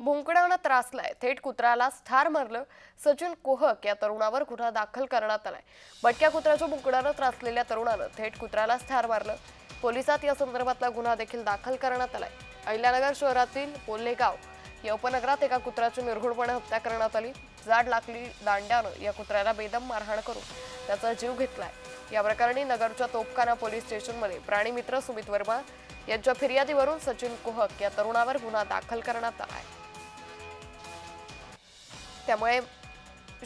भुंकडानं त्रासलाय थेट कुत्र्याला ठार मारलं. सचिन कोहक या तरुणावर गुन्हा दाखल करण्यात आलाय. भटक्या कुत्र्याच्या भुंकडानं त्रासलेल्या तरुणानं थेट कुत्र्यालाच ठार मारलं. पोलिसात या संदर्भातला गुन्हा देखील दाखल करण्यात आलाय. अहिल्यानगर शहरातील पोल्लेगाव या उपनगरात एका कुत्र्याची निर्घुणपणे हत्या करण्यात आली. जाड लाकडी दांड्यानं या कुत्र्याला बेदम मारहाण करून त्याचा जीव घेतलाय. या प्रकरणी नगरच्या तोपखाना पोलीस स्टेशनमध्ये प्राणीमित्र सुमित वर्मा यांच्या फिर्यादीवरून सचिन कोहक या तरुणावर गुन्हा दाखल करण्यात आला आहे त्यामुळे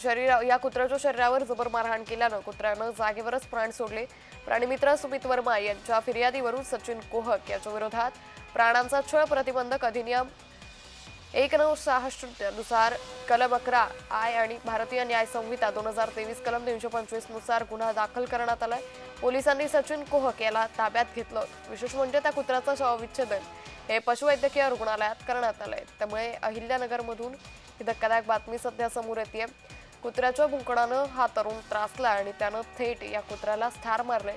शरीर या कुत्र्याच्या शरीरावर जबर मारहाण केल्यानं कुत्र्यानं जागेवरच प्राण सोडले. प्राणीमित्र सुमित वर्मा यांच्या फिर्यादीवरून सचिन कोहक याच्या विरोधात प्राणांचा छळ प्रतिबंधक अधिनियम एक नऊ सहा शून्यनुसार कलम अकरा आय आणि भारतीय न्याय संहिता दोन हजार तेवीस कलम तीनशे पंचवीसनुसार गुन्हा दाखल करण्यात आलाय. पोलिसांनी सचिन कोहक याला ताब्यात घेतलं. विशेष म्हणजे त्या कुत्र्याचं शवविच्छेदन. हे पशुवैद्यकीय रुग्णालयात करण्यात आलंय. त्यामुळे अहिल्यानगरमधून ही धक्कादायक बातमी सध्या समोर येते कुत्र्याच्या भुंकणानं हा तरुण त्रासला आणि त्यानं थेट या कुत्र्याला ठार मारले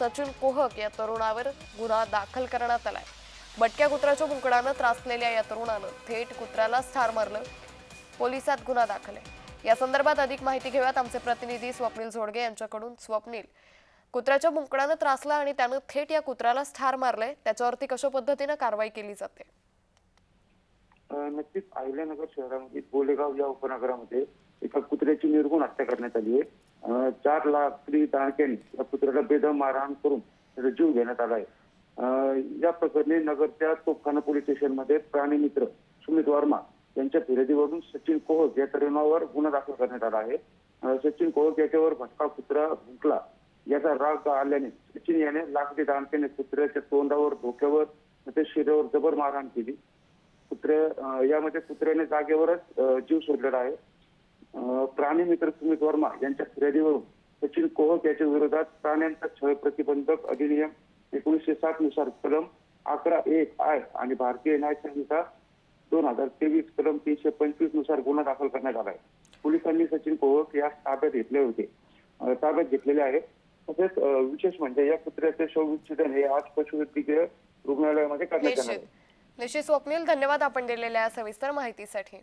सचिन कोहक या तरुणावर गुन्हा दाखल करण्यात आलाय. बटक्या कुत्र्याच्या भुंकडानं त्रासलेल्या या तरुणानं थेट कुत्र्याला ठार मारलं. पोलिसात गुन्हा दाखल आहे. या संदर्भात अधिक माहिती घेऊयात आमचे प्रतिनिधी स्वप्नील झोडगे यांच्याकडून. स्वप्नील कुत्र्याच्या भुंकडानं त्रासला आणि त्यानं थेट या कुत्र्यालाच ठार मारलंय. त्याच्यावरती कशा पद्धतीनं कारवाई केली जाते? नक्कीच अहिल्यानगर शहरामध्ये गोलेगाव या उपनगरामध्ये एका कुत्र्याची निर्गुण हत्या करण्यात आली आहे. चार लाकडी दाणक्यांनी या कुत्र्याला बेदम मारहाण करून त्याचा जीव घेण्यात आला आहे. या प्रकरणी नगरच्या तोफखाना पोलीस स्टेशनमध्ये प्राणीमित्र सुमित वर्मा यांच्या फिर्यादीवरून सचिन कोहक या तरुणावर गुन्हा दाखल करण्यात आला आहे. सचिन कोहक याच्यावर भटका कुत्रा भुंकला याचा राग आल्याने सचिन याने लाकडी दाणक्याने कुत्र्याच्या तोंडावर डोक्यावर त्याच्या शरीरावर जबर मारहाण केली. कुत्र्या यामध्ये कुत्र्याने जागेवरच जीव सोडलेला आहे. प्राणी मित्र सुमित वर्मा यांच्या फिर्यादीवरून सचिन कोहक याच्या विरोधात प्राण्यांचा छळ प्रतिबंधक अधिनियम एकोणीसशे सात नुसार कलम अकरा एक आय आणि भारतीय न्याय संहिता दोन हजार तेवीस कलम तीनशे पंचवीसनुसार गुन्हा दाखल करण्यात आला आहे. पोलिसांनी सचिन कोहक यास ताब्यात घेतले होते. ताब्यात घेतलेले आहे. तसेच विशेष म्हणजे या कुत्र्याचे शवविच्छेदन हे आज पशुवैद्यकीय रुग्णालयामध्ये करण्यात येणार निश्चित स्वप्नील धन्यवाद आपण दिलेल्या सविस्तर माहितीसाठी.